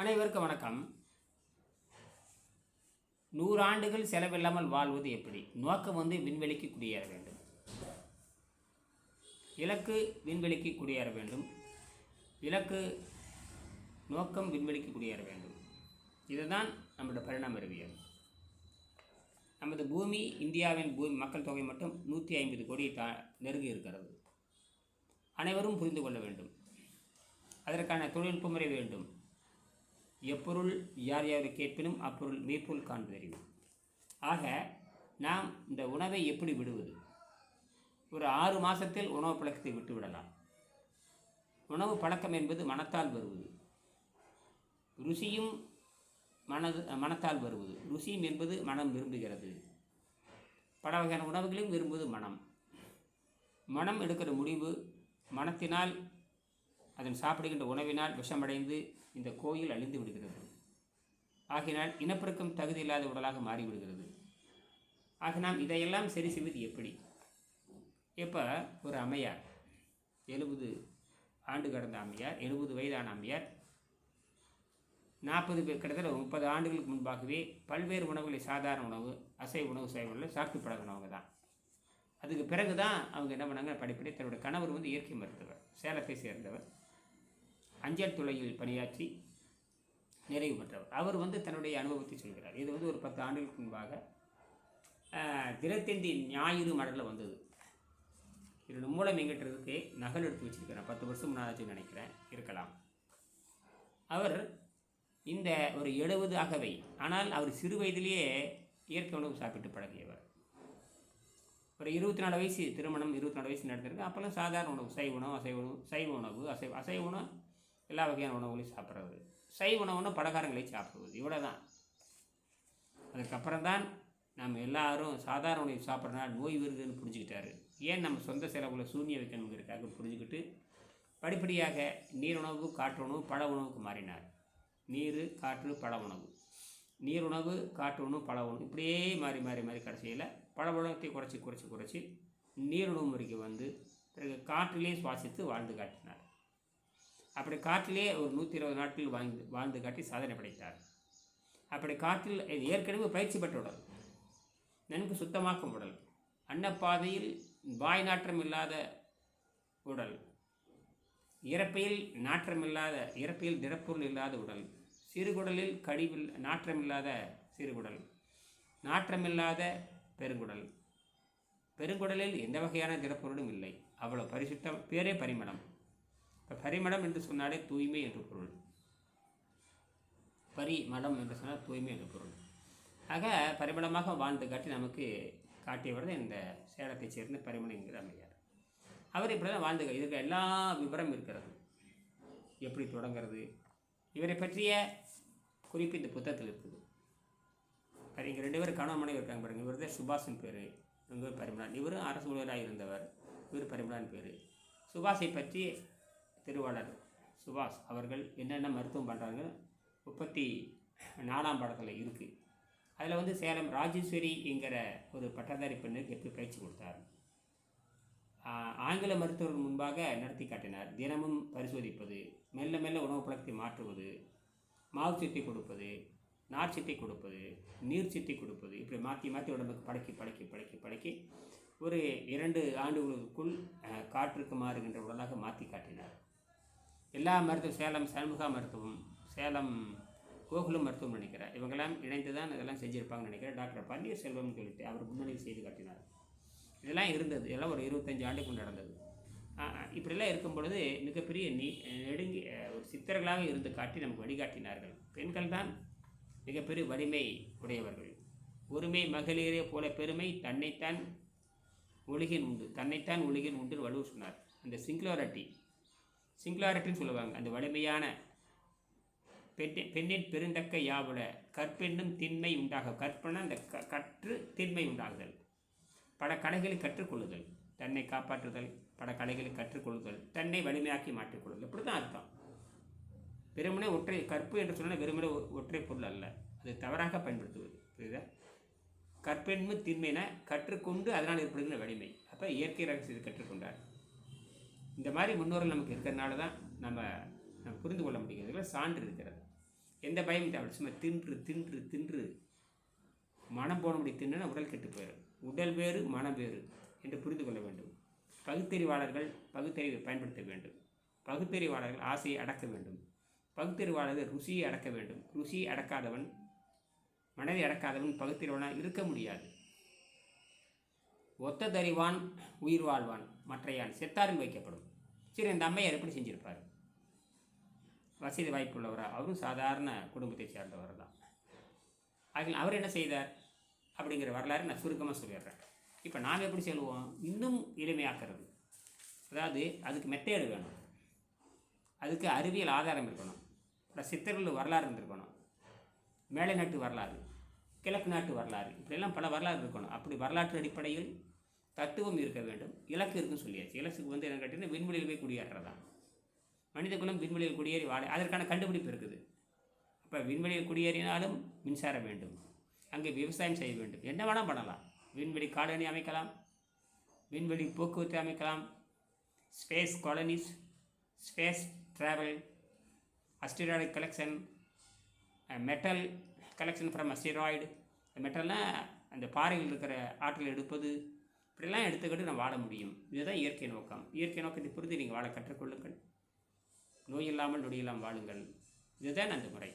அனைவருக்கும் வணக்கம். நூறாண்டுகள் செலவில்லாமல் வாழ்வது எப்படி? நோக்கம் வந்து விண்வெளிக்கு குடியேற வேண்டும். இலக்கு விண்வெளிக்கு குடியேற வேண்டும். இலக்கு நோக்கம் விண்வெளிக்கு குடியேற வேண்டும். இதுதான் நம்மளோட பரிணாம அறிவியல். நமது பூமி இந்தியாவின் பூமி மக்கள் தொகை மட்டும் நூற்றி ஐம்பது கோடி தா நெருங்கி இருக்கிறது. அனைவரும் புரிந்து கொள்ள வேண்டும். அதற்கான தொழில்நுட்ப முறை வேண்டும். எப்பொருள் யார் யார் கேட்பினும் அப்பொருள் மெய்ப்பொருள் காண்பதறிவு. ஆக நாம் இந்த உணவை எப்படி விடுவது? ஒரு ஆறு மாதத்தில் உணவு பழக்கத்தை விட்டு விடலாம். உணவு பழக்கம் என்பது மனத்தால் வருவது. ருசியும் மனது மனத்தால் வருவது. ருசியும் என்பது மனம் விரும்புகிறது. பல வகையான உணவுகளையும் விரும்புவது மனம். மனம் எடுக்கிற முடிவு மனத்தினால் அதன் சாப்பிடுகின்ற உணவினால் விஷமடைந்து இந்த கோயில் அழிந்து விடுகிறது. ஆகினால் இனப்பெருக்கம் தகுதி இல்லாத உடலாக மாறிவிடுகிறது. ஆகினால் இதையெல்லாம் சரி செய்வது எப்படி? இப்போ ஒரு அம்மையார் எழுபது ஆண்டு கடந்த அம்மையார் எழுபது வயதான அம்மையார் நாற்பது பேர் கிட்டத்தட்ட முப்பது ஆண்டுகளுக்கு முன்பாகவே பல்வேறு உணவுகளை சாதாரண உணவு அசைவ உணவு சைவ உணவு சாப்பிட்டு பழகினவங்க தான். அதுக்கு பிறகு தான் அவங்க என்ன பண்ணாங்க? படிப்படி தன்னுடைய கணவர் வந்து இயற்கை மருத்துவர் சேலத்தை சேர்ந்தவர். அஞ்சல் துறையில் பணியாற்றி நிறைவு பெற்றவர். அவர் வந்து தன்னுடைய அனுபவத்தை சொல்கிறார். இது வந்து ஒரு பத்து ஆண்டுகளுக்கு முன்பாக தினத்தந்தி ஞாயிறு மடலில் வந்தது. இதோட மூலம் எங்கிட்டதுக்கு நகல் எடுத்து வச்சிருக்கிறேன் பத்து வருஷம் முன்னாச்சு நினைக்கிறேன். இருக்கலாம். அவர் இந்த ஒரு எழுபது அகவை ஆனால் அவர் சிறு வயதிலேயே இயற்கை உணவு சாப்பிட்டு பழகியவர். ஒரு இருபத்தி நாலு வயசு திருமணம் இருபத்தி நாலு வயசு நடந்திருக்கு. அப்போல்லாம் சாதாரண உணவு சைவ உணவு அசைவ உணவு சைவ உணவு அசைவ அசைவ உணவு எல்லா வகையான உணவுகளையும் சாப்பிட்றது. சை உணவுன்னு பலகாரங்களை சாப்பிடுவது இவ்வளோ தான் அதுக்கப்புறம் தான் நம்ம எல்லாரும் சாதாரண உணவு சாப்பிட்றதுனால நோய் வருதுன்னு புரிஞ்சுக்கிட்டாரு. ஏன் நம்ம சொந்த செலவுல சூன்ய வைக்கணுங்கிறதுக்காக புரிஞ்சுக்கிட்டு படிப்படியாக நீர் உணவு காற்று உணவு பழ உணவுக்கு மாறினார். நீர் காற்று பழ உணவு. நீர் உணவு காற்று உணவு பழ உணவு இப்படியே மாறி மாறி மாறி கடைசியில் பழ உணவத்தை குறைச்சி குறைச்சி குறைச்சி நீர் உணவு முறைக்கு வந்து பிறகு காற்றிலே சுவாசித்து வாழ்ந்து காட்டினார். அப்படி காட்டிலே ஒரு நூற்றி இருபது நாட்கள் வாழ்ந்து வாழ்ந்து காட்டி சாதனை படைத்தார். அப்படி காற்றில் இது ஏற்கனவே பயிற்சி பெற்ற உடல். நன்கு சுத்தமாக்கும் உடல். அன்னப்பாதையில் வாய் நாற்றம் இல்லாத உடல். இறப்பையில் நாற்றமில்லாத இறப்பையில் திடப்பொருள் இல்லாத உடல். சிறுகுடலில் கழிவில் நாற்றமில்லாத சிறுகுடல் நாற்றமில்லாத பெருங்குடல். பெருங்குடலில் எந்த வகையான திடப்பொருளும் இல்லை. அவ்வளோ பரிசுத்தம் பேரே பரிமளம். இப்போ பரிமளம் என்று சொன்னாலே தூய்மை என்று பொருள். பரிமளம் என்று சொன்னால் தூய்மை என்று பொருள். ஆக பரிமளமாக வாழ்ந்து காட்டி நமக்கு காட்டியவர் தான் இந்த சேலத்தைச் சேர்ந்த பரிமளம் என்கிற அவர் இப்படி தான் வாழ்ந்து இதுக்கு எல்லா விவரம் இருக்கிறது. எப்படி தொடங்கிறது? இவரை பற்றிய குறிப்பு இந்த புத்தகத்தில் இருக்குது. சரி இங்கே ரெண்டு பேரும் கணவன் மனைவி இருக்காங்க பாருங்கள் இவர் தான் சுபாஷன் பேர். இவங்க பரிமளான் இவரும் அரசு ஊழியராக இருந்தவர். இவர் பரிமளான் பேர். சுபாஷை பற்றி திருவாளர் சுபாஷ் அவர்கள் என்னென்ன மருத்துவம் பண்ணுறாங்க முப்பத்தி நாலாம் படத்தில் இருக்குது அதில் வந்து சேலம் ராஜேஸ்வரி என்கிற ஒரு பட்டதாரி பெண்ணுக்கு எப்படி பயிற்சி கொடுத்தார்? ஆங்கில மருத்துவர்கள் முன்பாக நடத்தி காட்டினார். தினமும் பரிசோதிப்பது மெல்ல மெல்ல உணவு பழக்கத்தை மாற்றுவது மாவு சட்டி கொடுப்பது நார் சட்டி கொடுப்பது நீர் சட்டி கொடுப்பது இப்படி மாற்றி மாற்றி உடம்புக்கு பழக்கி பழக்கி பழக்கி பழக்கி ஒரு இரண்டு ஆண்டுகளுக்குள் காற்றுக்கு மாறுகின்ற உடலாக மாற்றி காட்டினார். எல்லா மருத்துவம் சேலம் சண்முகா மருத்துவம் சேலம் கோகுலம் மருத்துவம் நினைக்கிறேன். இவங்கெல்லாம் இணைந்து தான் இதெல்லாம் செஞ்சுருப்பாங்கன்னு நினைக்கிறேன். டாக்டர் பன்னீர்செல்வம் சொல்லிட்டு அவர் முன்னணி செய்து காட்டினார். இதெல்லாம் இருந்தது. இதெல்லாம் ஒரு இருபத்தஞ்சு ஆண்டுக்கு நடந்தது. இப்படிலாம் இருக்கும் பொழுது மிகப்பெரிய நீ நெடுங்கி ஒரு சித்தர்களாக இருந்து காட்டி நமக்கு வழிகாட்டினார்கள். பெண்கள் தான் மிகப்பெரிய வலிமை உடையவர்கள். ஒருமை மகளிரே போல பெருமை தன்னைத்தான் ஒழுகின் உண்டு தன்னைத்தான் ஒழுகின் உண்டு வலுவு சொன்னார். அந்த சிங்குலாரிட்டி சிங்குலாரிட்டின்னு சொல்லுவாங்க. அந்த வலிமையான பெண்ணி பெண்ணின் பெருந்தக்க யாவுல கற்பெண்ணும் திண்மை உண்டாக கற்பனை அந்த க கற்று திண்மை உண்டாகுதல். பல கலைகளை கற்றுக்கொள்ளுதல். தன்னை காப்பாற்றுதல் பல கலைகளை கற்றுக்கொள்ளுதல் தன்னை வலிமையாக்கி மாற்றிக்கொள்ளுதல். இப்படி தான் அர்த்தம். வெறுமனே ஒற்றை கற்பு என்று சொன்னால் வெறுமனே ஒற்றை பொருள் அல்ல. அது தவறாக பயன்படுத்துவது. புரியுதா? கற்பெண்மை திண்மைன கற்றுக்கொண்டு அதனால் ஏற்படுகிற வலிமை. அப்போ இயற்கை ரகசியத்தை கற்றுக்கொண்டார். இந்த மாதிரி முன்னோர்கள் நமக்கு இருக்கிறதுனால தான் நம்ம நம்ம புரிந்து கொள்ள முடிகிறது. சான்று இருக்கிறது. எந்த பயம் தேவை சும்மா தின்று தின்று தின்று. மனம் போன முடியும் தின்னுனா உடல் கெட்டு போயிடும். உடல் வேறு மனம் வேறு என்று புரிந்து கொள்ள வேண்டும். பகுத்தறிவாளர்கள் பகுத்தறிவை பயன்படுத்த வேண்டும். பகுத்தறிவாளர்கள் ஆசையை அடக்க வேண்டும். பகுத்தறிவாளர்கள் ருசியை அடக்க வேண்டும். ருசியை அடக்காதவன் மனதை அடக்காதவன் பகுத்தறிவாளன் இருக்க முடியாது. ஒத்த தறிவான் உயிர் வாழ்வான் மற்றையான். செத்தாரில் வைக்கப்படும். சரி இந்த அம்மையார் எப்படி செஞ்சுருப்பார்? வசதி வாய்ப்புள்ளவராக அவரும் சாதாரண குடும்பத்தை சேர்ந்தவர் தான். ஆகிய அவர் என்ன செய்தார்? அப்படிங்கிற வரலாறு நான் சுருக்கமாக சொல்லிடுறேன். இப்போ நாம் எப்படி சொல்லுவோம் இன்னும் எளிமையாக்குறது. அதாவது அதுக்கு மெத்தேடு வேணும். அதுக்கு அறிவியல் ஆதாரம் இருக்கணும். அப்புறம் சித்தர்கள் வரலாறு இருந்திருக்கணும். மேலை நாட்டு வரலாறு கிழக்கு நாட்டு வரலாறு இப்படியெல்லாம் பல வரலாறு இருக்கணும். அப்படி வரலாற்று அடிப்படையில் தத்துவம் இருக்க வேண்டும். இலக்கு இருக்குன்னு சொல்லியாச்சு. இலக்குக்கு வந்து என்ன கேட்டீங்கன்னா விண்வெளியில் போய் குடியேற்றதான் மனித குலம் விண்வெளியில் குடியேறி வாழ அதற்கான கண்டுபிடிப்பு இருக்குது. அப்போ விண்வெளியில் குடியேறினாலும் மின்சாரம் வேண்டும். அங்கே விவசாயம் செய்ய வேண்டும். என்ன வேணால் பண்ணலாம். விண்வெளி காலனி அமைக்கலாம். விண்வெளி போக்குவரத்து அமைக்கலாம். Space colonies space travel asteroid collection metal collection from asteroid மெட்டல்னால் அந்த பாறையில் இருக்கிற ஆற்றல் எடுப்பது இப்படிலாம் எடுத்துக்கிட்டு நம்ம வாழ முடியும். இதுதான் இயற்கை நோக்கம். இயற்கை நோக்கத்தை புரிந்து நீங்கள் வாழ கற்றுக்கொள்ளுங்கள். நோய் இல்லாமல் நொடி இல்லாமல் வாழுங்கள். இதுதான் அந்த முறை.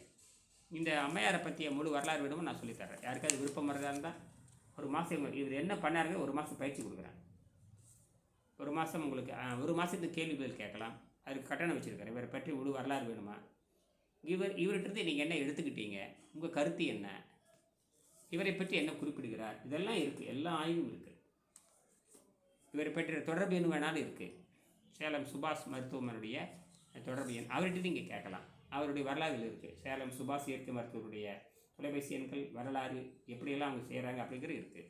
இந்த அம்மையாரை பற்றிய முழு வரலாறு வேணுமோ நான் சொல்லித்தரேன் யாருக்காவது விருப்பம் வரதா இருந்தால் ஒரு மாதம் இவர் என்ன பண்ணாருங்க ஒரு மாதம் பயிற்சி கொடுக்குறேன் ஒரு மாதம் உங்களுக்கு ஒரு மாதத்துக்கு கேள்வி பதில் கேட்கலாம். அதுக்கு கட்டணம் வச்சுருக்காரு. இவரை பற்றி முழு வரலாறு வேணுமா? இவர் இவர்கிட்ட நீங்கள் என்ன எடுத்துக்கிட்டீங்க? உங்கள் கருத்து என்ன? இவரை பற்றி என்ன குறிப்பிடுகிறார்? இதெல்லாம் இருக்குது எல்லா ஆய்வும் இருக்குது இவர் பெற்ற தொடர்பு எண் வேணாலும் இருக்குது சேலம் சுபாஷ் மருத்துவமனுடைய தொடர்பு எண். அவர்கிட்ட நீங்கள் கேட்கலாம். அவருடைய வரலாறுகள் இருக்குது சேலம் சுபாஷ் இயற்கை மருத்துவருடைய தொலைபேசி எண்கள் வரலாறு எப்படியெல்லாம் அவங்க செய்கிறாங்க அப்படிங்கிறது இருக்குது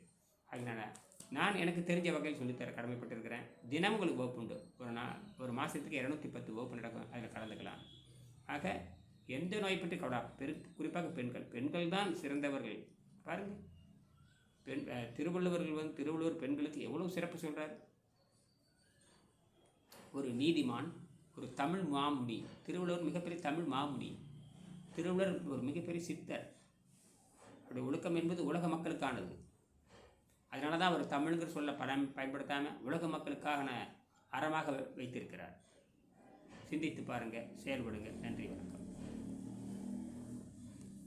அதனால் நான் எனக்கு தெரிஞ்ச வகையில் சொல்லித்தர கடமைப்பட்டிருக்கிறேன். தினம் உங்களுக்கு வகுப்பு உண்டு. ஒரு நாள் ஒரு மாதத்துக்கு இரநூத்தி பத்து வகுப்பு நடக்கும். அதில் கலந்துக்கலாம். ஆக எந்த நோய் பற்றி கவலை பெரு குறிப்பாக பெண்கள். பெண்கள் தான் சிறந்தவர்கள். பாருங்கள் பெண் திருவள்ளுவர்கள் வந்து திருவள்ளுவர் பெண்களுக்கு எவ்வளோ சிறப்பு சொல்கிறார் ஒரு நீதிமான் ஒரு தமிழ் மாமுனி. திருவள்ளுவர் மிகப்பெரிய தமிழ் மாமுனி. திருவள்ளுவர் ஒரு மிகப்பெரிய சித்தர். அவருடைய ஒழுக்கம் என்பது உலக மக்களுக்கானது. அதனால தான் அவர் தமிழ்ங்கிற சொல்ல படம் பயன்படுத்தாமல் உலக மக்களுக்கான அறமாக வைத்திருக்கிறார். சிந்தித்து பாருங்கள் செயல்படுங்க. நன்றி வணக்கம்.